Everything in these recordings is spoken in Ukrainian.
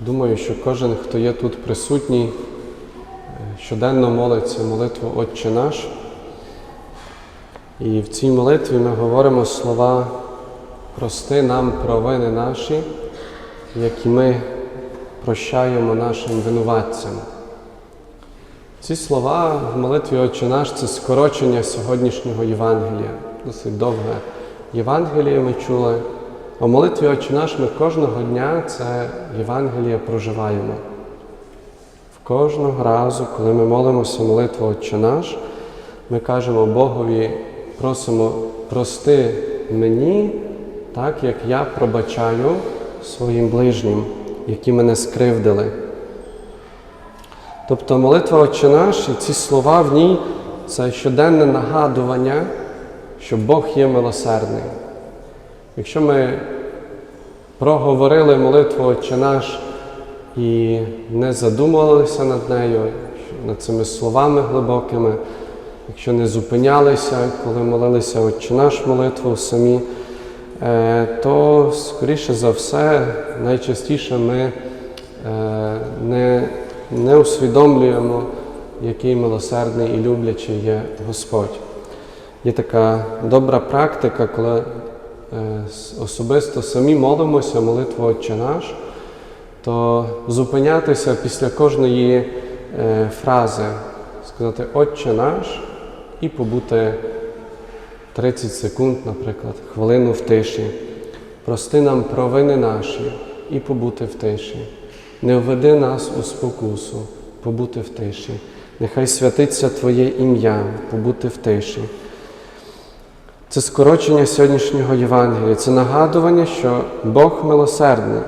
Думаю, що кожен, хто є тут присутній, е, щоденно молиться молитву Отче наш. І в цій молитві ми говоримо слова прости нам провини наші, які ми прощаємо нашим винуватцям. Ці слова в молитві Отче наш це скорочення сьогоднішнього Євангелія. Досить довге Євангеліє ми чули. В молитві Отче наш ми кожного дня це Євангеліє проживаємо. В кожного разу, коли ми молимося молитву Отче наш, ми кажемо Богові, просимо прости мені, так як я пробачаю своїм ближнім, які мене скривдили. Тобто молитва Отче наш і ці слова в ній це щоденне нагадування, що Бог є милосердний. Якщо ми проговорили молитву Отче наш і не задумувалися над нею, над цими словами глибокими, якщо не зупинялися, коли молилися Отче наш молитву самі, е, то, скоріше за все, найчастіше ми е, не, не усвідомлюємо, який милосердний і люблячий є Господь. Є така добра практика, коли особисто самі молимося молитву Отче наш, то зупинятися після кожної е, фрази, сказати Отче наш і побути 30 секунд, наприклад, хвилину в тиші. Прости нам провини наші і побути в тиші. Не введи нас у спокусу, побути в тиші. Нехай святиться Твоє ім'я, побути в тиші. Це скорочення сьогоднішнього Євангелія, це нагадування, що Бог милосердний.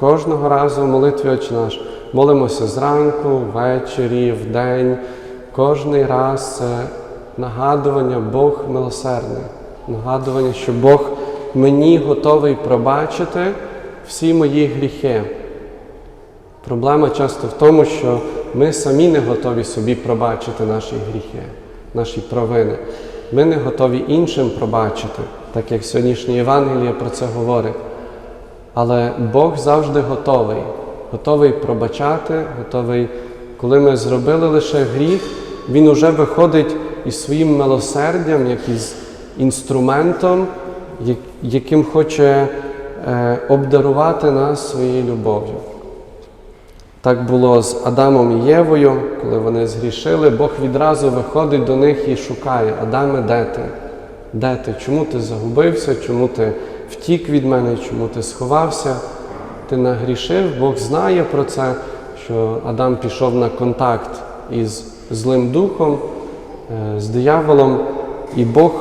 Кожного разу в молитві Отче наш молимося зранку, ввечері, вдень. Кожний раз це нагадування Бог милосердний, нагадування, що Бог мені готовий пробачити всі мої гріхи. Проблема часто в тому, що ми самі не готові собі пробачити наші гріхи, наші провини. Ми не готові іншим пробачити, так як сьогоднішнє Євангеліє про це говорить. Але Бог завжди готовий, готовий пробачати, готовий, коли ми зробили лише гріх, Він уже виходить із своїм милосердям, як із інструментом, яким хоче е, обдарувати нас своєю любов'ю. Так було з Адамом і Євою, коли вони згрішили, Бог відразу виходить до них і шукає: Адаме, де ти? Де ти? Чому ти загубився? Чому ти втік від мене? Чому ти сховався? Ти нагрішив, Бог знає про це, що Адам пішов на контакт із злим духом, е, з дияволом, і Бог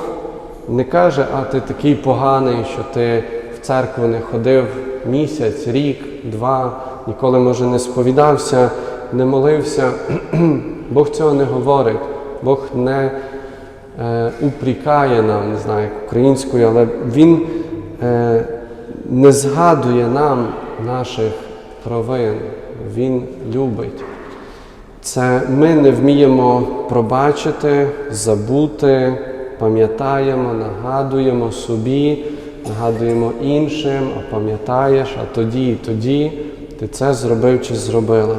не каже, а ти такий поганий, що ти в церкву не ходив місяць, рік, два, ніколи, може, не сповідався, не молився. Бог цього не говорить. Бог не е, упрікає нам, не знаю, як українською, але Він е, не згадує нам наших провин. Він любить. Це ми не вміємо пробачити, забути, пам'ятаємо, нагадуємо собі, нагадуємо іншим, а пам'ятаєш, а тоді і тоді ти це зробив чи зробила.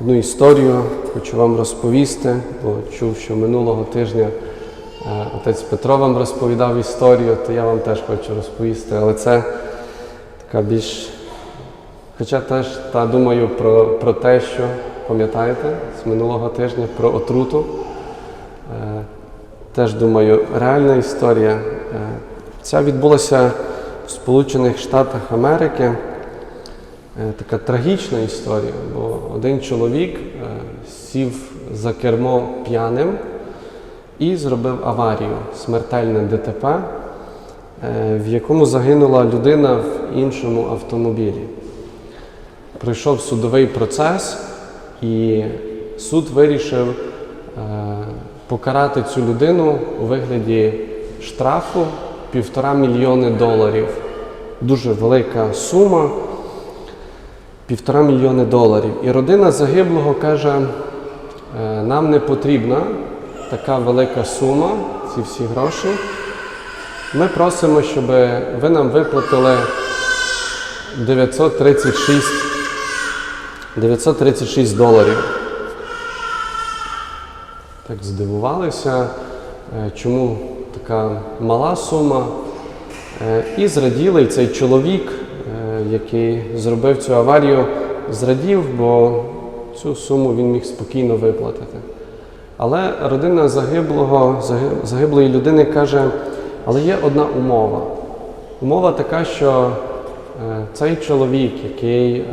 Одну історію хочу вам розповісти, бо чув, що минулого тижня е, отець Петро вам розповідав історію, то я вам теж хочу розповісти, але це така більш Хоча теж та думаю про, про те, що пам'ятаєте з минулого тижня про отруту. Е, теж думаю, реальна історія. Е, ця відбулася в Сполучених Штатах Америки. Е, така трагічна історія, бо один чоловік е, сів за кермо п'яним і зробив аварію, смертельне ДТП, е, в якому загинула людина в іншому автомобілі. Пройшов судовий процес, і суд вирішив покарати цю людину у вигляді штрафу півтора мільйони доларів. Дуже велика сума півтора мільйони доларів. І родина загиблого каже: «Е, нам не потрібна така велика сума, ці всі гроші. Ми просимо, щоб ви нам виплатили 936, 936 доларів. Так здивувалися, е, чому така мала сума. Е, І зраділи і цей чоловік, е, який зробив цю аварію, зрадів, бо цю суму він міг спокійно виплатити. Але родина загиблого, загиблої людини каже, але є одна умова. Умова така, що е, цей чоловік, який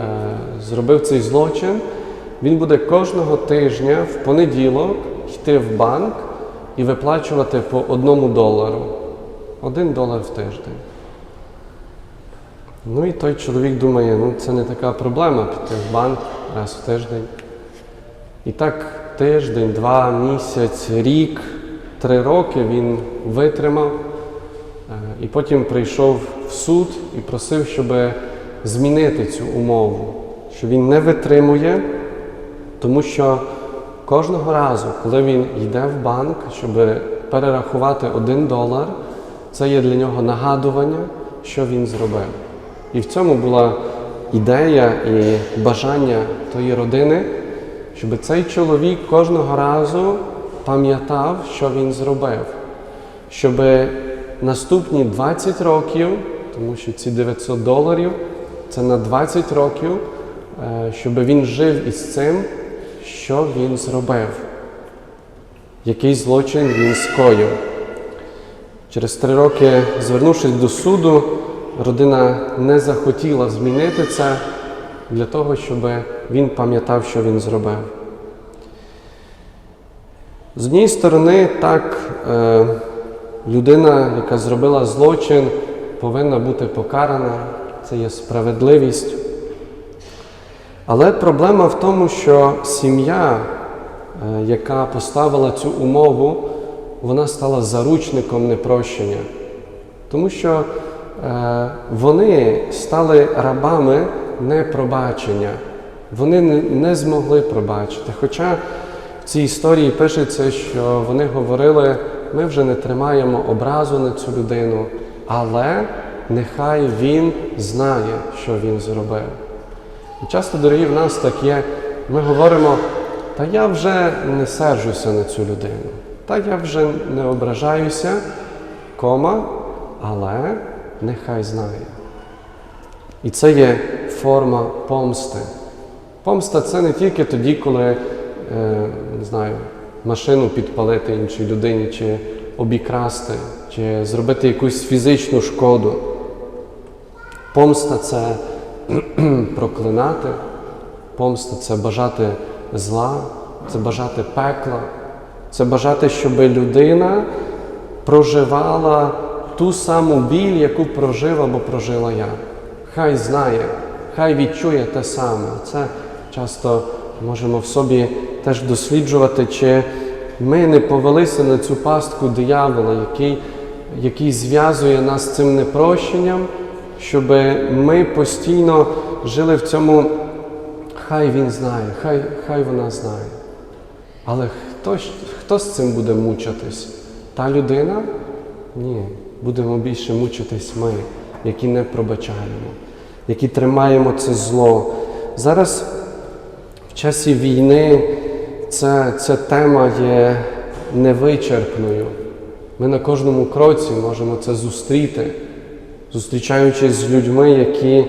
зробив цей злочин, він буде кожного тижня в понеділок йти в банк і виплачувати по одному долару. Один долар в тиждень. Ну і той чоловік думає, ну це не така проблема піти в банк раз в тиждень. І так тиждень, два, місяць, рік, три роки він витримав. Е, І потім прийшов в суд і просив, щоб змінити цю умову, що він не витримує, тому що кожного разу, коли він йде в банк, щоб перерахувати один долар, це є для нього нагадування, що він зробив. І в цьому була ідея і бажання тої родини, щоб цей чоловік кожного разу пам'ятав, що він зробив, щоб наступні 20 років, тому що ці 900 доларів це на 20 років, е, щоб він жив із цим, що він зробив, який злочин він скоїв. Через три роки, звернувшись до суду, родина не захотіла змінити це для того, щоб він пам'ятав, що він зробив. З однієї сторони, так, е, людина, яка зробила злочин, повинна бути покарана, це є справедливість. Але проблема в тому, що сім'я, е, яка поставила цю умову, вона стала заручником непрощення. Тому що е, вони стали рабами непробачення. Вони не, не змогли пробачити. Хоча в цій історії пишеться, що вони говорили, ми вже не тримаємо образу на цю людину, але нехай він знає, що він зробив. І часто, дорогі, в нас так є, ми говоримо, та я вже не сержуся на цю людину, та я вже не ображаюся, кома, але нехай знає. І це є форма помсти. Помста це не тільки тоді, коли е, не знаю, машину підпалити іншій людині, чи обікрасти, чи зробити якусь фізичну шкоду. Помста це проклинати, помста це бажати зла, це бажати пекла, це бажати, щоб людина проживала ту саму біль, яку прожив або прожила я. Хай знає, хай відчує те саме. Це часто можемо в собі теж досліджувати, чи ми не повелися на цю пастку диявола, який, який зв'язує нас з цим непрощенням, щоб ми постійно жили в цьому, хай він знає, хай, хай вона знає. Але хто, хто з цим буде мучитись? Та людина? Ні. Будемо більше мучитись ми, які не пробачаємо, які тримаємо це зло. Зараз в часі війни ця, ця тема є невичерпною. Ми на кожному кроці можемо це зустріти, зустрічаючись з людьми, які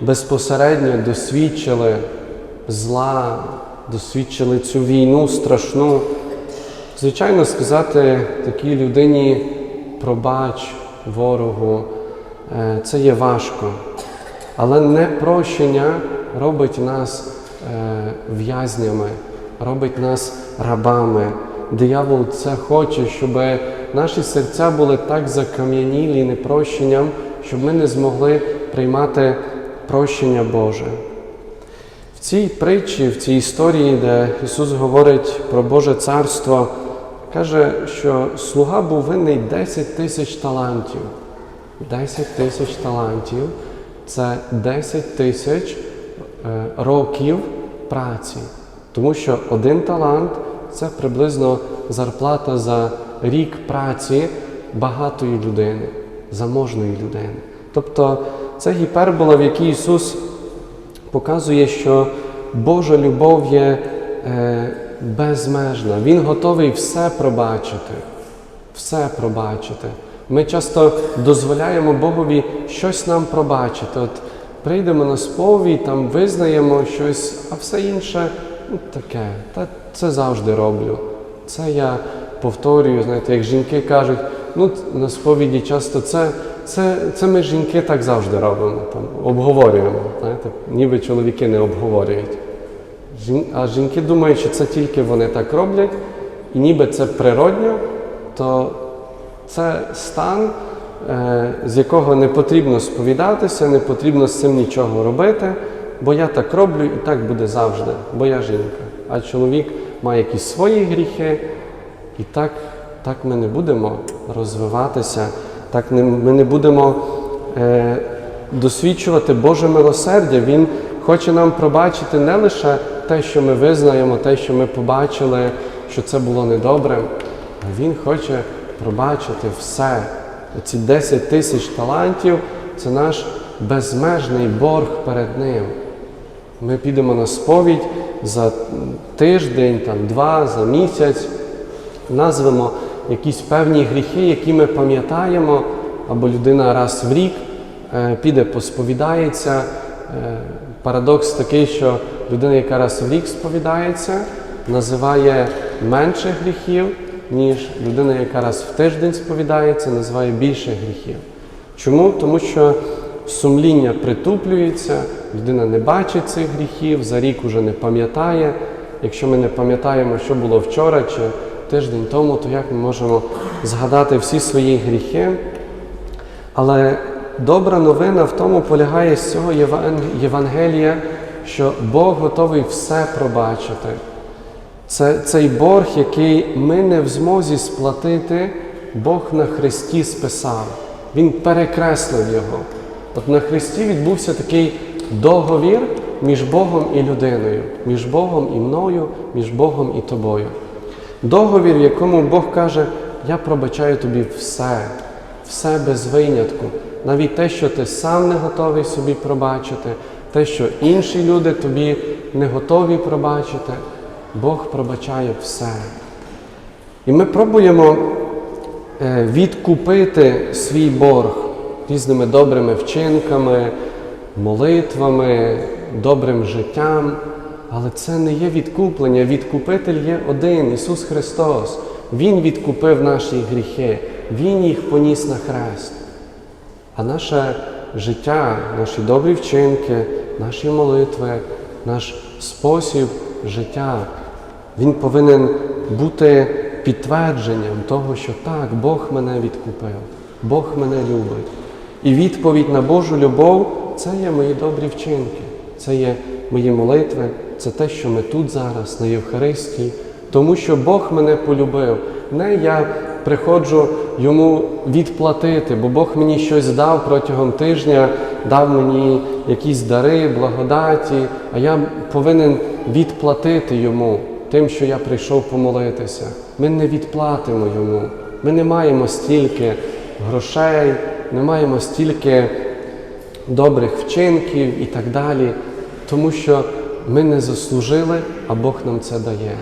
безпосередньо досвідчили зла, досвідчили цю війну страшну. Звичайно, сказати такій людині пробач ворогу, е, це є важко. Але непрощення робить нас е, в'язнями, робить нас рабами. Диявол це хоче, щоб наші серця були так закам'янілі непрощенням, щоб ми не змогли приймати прощення Боже. В цій притчі, в цій історії, де Ісус говорить про Боже Царство, каже, що слуга був винний 10 тисяч талантів. 10 тисяч талантів це 10 тисяч е, років праці. Тому що один талант це приблизно зарплата за рік праці багатої людини, заможної людини. Тобто це гіпербола, в якій Ісус показує, що Божа любов є е, безмежна. Він готовий все пробачити. Все пробачити. Ми часто дозволяємо Богові щось нам пробачити. От прийдемо на сповідь, там визнаємо щось, а все інше ну, таке. Та це завжди роблю. Це я повторюю, знаєте, як жінки кажуть, ну на сповіді часто це, це, це ми жінки так завжди робимо, там, обговорюємо. Знаєте, ніби чоловіки не обговорюють. А жінки думають, що це тільки вони так роблять, і ніби це природньо, то це стан, е, з якого не потрібно сповідатися, не потрібно з цим нічого робити, бо я так роблю і так буде завжди, бо я жінка. А чоловік має якісь свої гріхи, і так, так ми не будемо розвиватися, так ми не будемо е, досвідчувати Боже милосердя. Він хоче нам пробачити не лише те, що ми визнаємо, те, що ми побачили, що це було недобре, а Він хоче пробачити все. Ці 10 тисяч талантів це наш безмежний борг перед Ним. Ми підемо на сповідь за тиждень, там, два, за місяць, назвемо якісь певні гріхи, які ми пам'ятаємо, або людина раз в рік е, піде посповідається. Е, Парадокс такий, що людина, яка раз в рік сповідається, називає менше гріхів, ніж людина, яка раз в тиждень сповідається, називає більше гріхів. Чому? Тому що сумління притуплюється, людина не бачить цих гріхів, за рік уже не пам'ятає. Якщо ми не пам'ятаємо, що було вчора чи тиждень тому, то як ми можемо згадати всі свої гріхи? Але добра новина в тому полягає з цього Євангелія, що Бог готовий все пробачити. Це цей борг, який ми не в змозі сплатити, Бог на Христі списав. Він перекреслив його. От на Христі відбувся такий договір між Богом і людиною, між Богом і мною, між Богом і тобою. Договір, в якому Бог каже, я пробачаю тобі все, все без винятку, навіть те, що ти сам не готовий собі пробачити, те, що інші люди тобі не готові пробачити, Бог пробачає все. І ми пробуємо е, відкупити свій борг різними добрими вчинками, молитвами, добрим життям. Але це не є відкуплення. Відкупитель є один Ісус Христос. Він відкупив наші гріхи, Він їх поніс на хрест. А наше життя, наші добрі вчинки, наші молитви, наш спосіб життя, він повинен бути підтвердженням того, що так, Бог мене відкупив, Бог мене любить. І відповідь на Божу любов це є мої добрі вчинки, це є мої молитви, це те, що ми тут зараз, на Євхаристії, тому що Бог мене полюбив. Не я приходжу йому відплатити, бо Бог мені щось дав протягом тижня, дав мені якісь дари, благодаті, а я повинен відплатити йому тим, що я прийшов помолитися. Ми не відплатимо йому. Ми не маємо стільки грошей, не маємо стільки добрих вчинків і так далі, тому що ми не заслужили, а Бог нам це дає.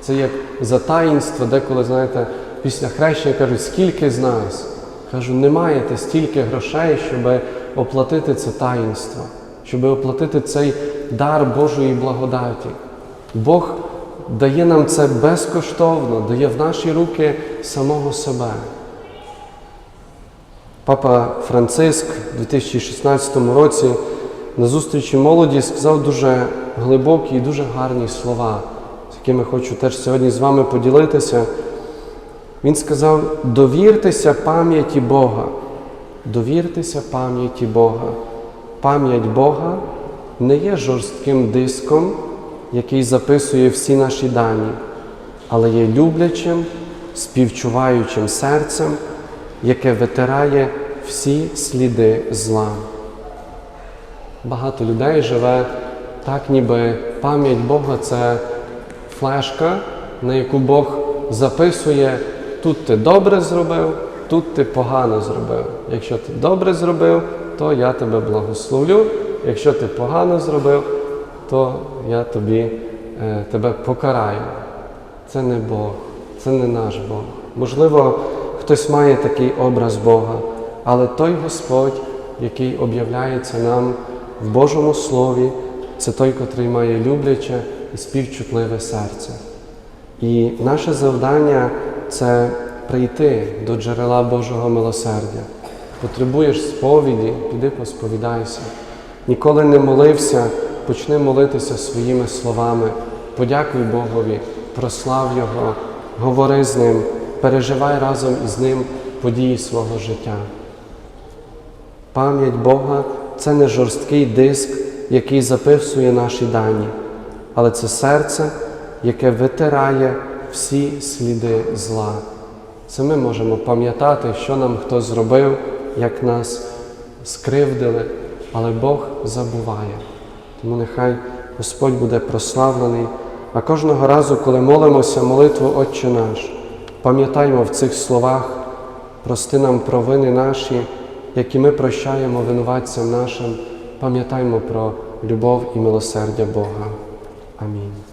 Це як за таїнство, деколи, знаєте, після хрещення кажуть, скільки з нас? Кажу, не маєте стільки грошей, щоб оплатити це таїнство, щоб оплатити цей дар Божої благодаті. Бог дає нам це безкоштовно, дає в наші руки самого себе. Папа Франциск у 2016 році на зустрічі молоді сказав дуже глибокі і дуже гарні слова, з якими хочу теж сьогодні з вами поділитися. Він сказав: довіртеся пам'яті Бога, довіртеся пам'яті Бога. Пам'ять Бога не є жорстким диском, який записує всі наші дані, але є люблячим, співчуваючим серцем, яке витирає всі сліди зла. Багато людей живе так, ніби пам'ять Бога це флешка, на яку Бог записує, тут ти добре зробив, тут ти погано зробив. Якщо ти добре зробив, то я тебе благословлю. Якщо ти погано зробив, то я тобі, е, тебе покараю. Це не Бог, це не наш Бог. Можливо, хтось має такий образ Бога, але той Господь, який об'являється нам в Божому Слові, це той, котрий має любляче і співчутливе серце. І наше завдання це прийти до джерела Божого милосердя. Потребуєш сповіді, піди посповідайся. Ніколи не молився, почни молитися своїми словами. Подякуй Богові, прослав Його, говори з Ним, переживай разом із Ним події свого життя. Пам'ять Бога це не жорсткий диск, який записує наші дані, але це серце, яке витирає всі сліди зла. Це ми можемо пам'ятати, що нам хто зробив, як нас скривдили, але Бог забуває. Тому нехай Господь буде прославлений. А кожного разу, коли молимося молитву Отче наш, пам'ятаймо в цих словах, прости нам провини наші, які ми прощаємо винуватцям нашим, пам'ятаймо про любов і милосердя Бога. Амінь.